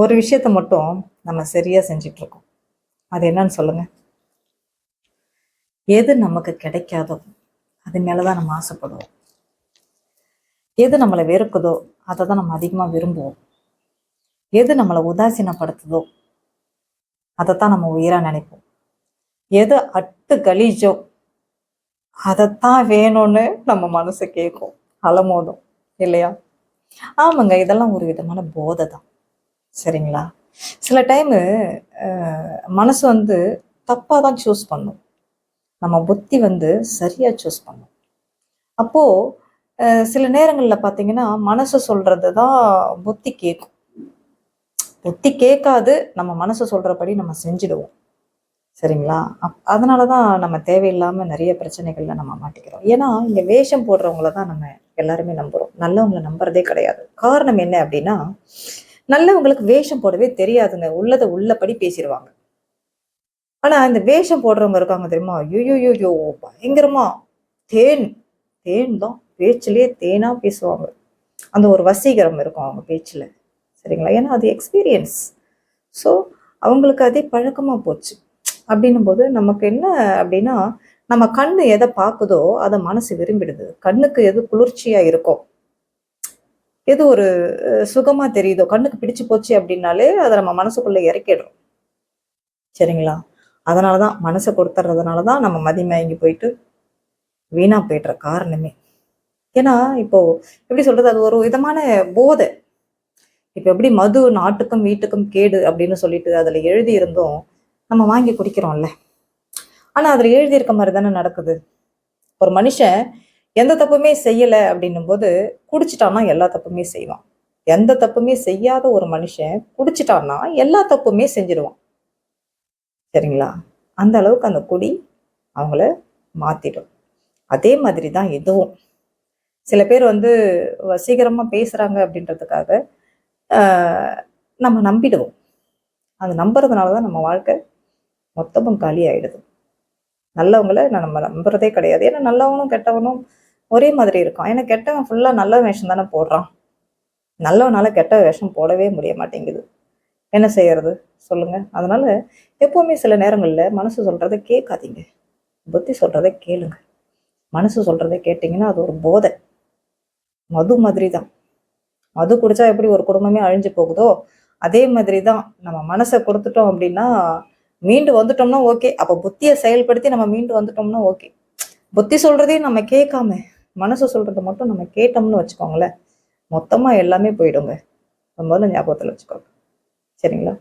ஒரு விஷயத்த மட்டும் நம்ம சரியா செஞ்சிட்ருக்கோம். இருக்கோம் அது என்னன்னு சொல்லுங்க. எது நமக்கு கிடைக்காதோ அது மேலதான் நம்ம ஆசைப்படுவோம். எது நம்மளை வெறுக்குதோ அதை தான் நம்ம அதிகமா விரும்புவோம். எது நம்மளை உதாசீனப்படுத்துதோ அதைத்தான் நம்ம உயிரா நினைப்போம். எது அட்டு கலீஜோ அதைத்தான் வேணும்னு நம்ம மனசு கேட்கும் அலமோதும் இல்லையா? ஆமாங்க இதெல்லாம் ஒரு விதமான போதை தான் சரிங்களா? சில டைமு மனசு வந்து தப்பாக தான் சூஸ் பண்ணும். நம்ம புத்தி வந்து சரியாக சூஸ் பண்ணும். அப்போது சில நேரங்களில் பார்த்தீங்கன்னா மனசு சொல்கிறது தான் புத்தி கேட்கும் புத்தி கேட்காது நம்ம மனசு சொல்கிறபடி நம்ம செஞ்சிடுவோம். சரிங்களா? அப் அதனால தான் நம்ம தேவையில்லாமல் நிறைய பிரச்சனைகள்ல நம்ம மாட்டிக்கிறோம். ஏன்னா இங்கே வேஷம் போடுறவங்கள தான் நம்ம எல்லாருமே நம்புகிறோம் நல்லவங்களை நம்புறதே கிடையாது. காரணம் என்ன அப்படின்னா நல்லவங்களுக்கு வேஷம் போடவே தெரியாதுங்க. உள்ளதை உள்ளபடி பேசிடுவாங்க ஆனா இந்த வேஷம் போடுறவங்க இருக்காங்க தெரியுமா? ஐயோ பயங்கரமா. தேன் தேன் தான். பேச்சிலே தேனா பேசுவாங்க. அந்த ஒரு வசீகரம் இருக்கும் அவங்க பேச்சில். சரிங்களா? ஏன்னா அது எக்ஸ்பீரியன்ஸ் ஸோ அவங்களுக்கு அதே பழக்கமாக போச்சு. அப்படின்னும் போது நமக்கு என்ன அப்படின்னா நம்ம கண்ணு எதை பார்க்குதோ அதை மனசு விரும்பிடுது. கண்ணுக்கு எது குளிர்ச்சியாக இருக்கோ. எது ஒரு சுகமா தெரியுதோ கண்ணுக்கு பிடிச்சு போச்சு அப்படின்னாலே அதை நம்ம மனசுக்குள்ள இறக்கிடுறோம். சரிங்களா? அதனாலதான் மனசை கொடுத்துறதுனால தான் நம்ம மதிமயங்கி போயிட்டு வீணா போயிடுற காரணமே. ஏன்னா இப்போ எப்படி சொல்றது? அது ஒரு விதமான போதை. இப்போ எப்படி மது நாட்டுக்கும் வீட்டுக்கும் கேடு அப்படின்னு சொல்லிட்டு அதுல எழுதியிருந்தோம். நம்ம வாங்கி குடிக்கிறோம்ல. ஆனா அதுல எழுதி இருக்க மாதிரி தானே நடக்குது. ஒரு மனுஷன் எந்த தப்புமே செய்யலை அப்படின்னும் போது குடிச்சிட்டான்னா எல்லா தப்புமே செய்வான். எந்த தப்புமே செய்யாத ஒரு மனுஷன் குடிச்சிட்டான்னா எல்லா தப்புமே செஞ்சிடுவான் சரிங்களா? அந்த அளவுக்கு அந்த குடி அவங்கள மாத்திடும். அதே மாதிரி தான் இதுவும். சில பேர் வந்து வசீகரமாக பேசுறாங்க அப்படின்றதுக்காக நம்ம நம்பிடுவோம். அது நம்புறதுனால தான் நம்ம வாழ்க்கை மொத்தமும் காலி ஆகிடுது நல்லவங்கள நான் நம்ம நம்புறதே கிடையாது. ஏன்னா நல்லவனும் கெட்டவனும் ஒரே மாதிரி இருக்கும். ஏன்னா கெட்டவன் ஃபுல்லாக நல்ல வேஷம் தானே போடுறான். நல்லவனால கெட்ட வேஷம் போடவே முடிய மாட்டேங்குது. என்ன செய்யறது? சொல்லுங்க. அதனால எப்பவுமே சில நேரங்களில் மனசு சொல்றதை கேட்காதீங்க. புத்தி சொல்றதை கேளுங்க. மனசு சொல்றதை கேட்டிங்கன்னா அது ஒரு போதை. மது மாதிரி தான் மது குடிச்சா எப்படி ஒரு குடும்பமே அழிஞ்சு போகுதோ அதே மாதிரி தான் நம்ம மனசை கொடுத்துட்டோம் அப்படின்னா மீண்டு வந்துட்டோம்னா ஓகே. அப்போ புத்தியை செயல்படுத்தி நம்ம மீண்டு வந்துட்டோம்னா ஓகே. புத்தி சொல்றதையும் நம்ம கேட்காம மனசு சொல்றதை மட்டும் நம்ம கேட்டோம்னு வச்சுக்கோங்களேன். மொத்தமாக எல்லாமே போயிடுங்க. முதல்ல ஞாபகத்தில் வச்சுக்கோங்க. சரிங்களா?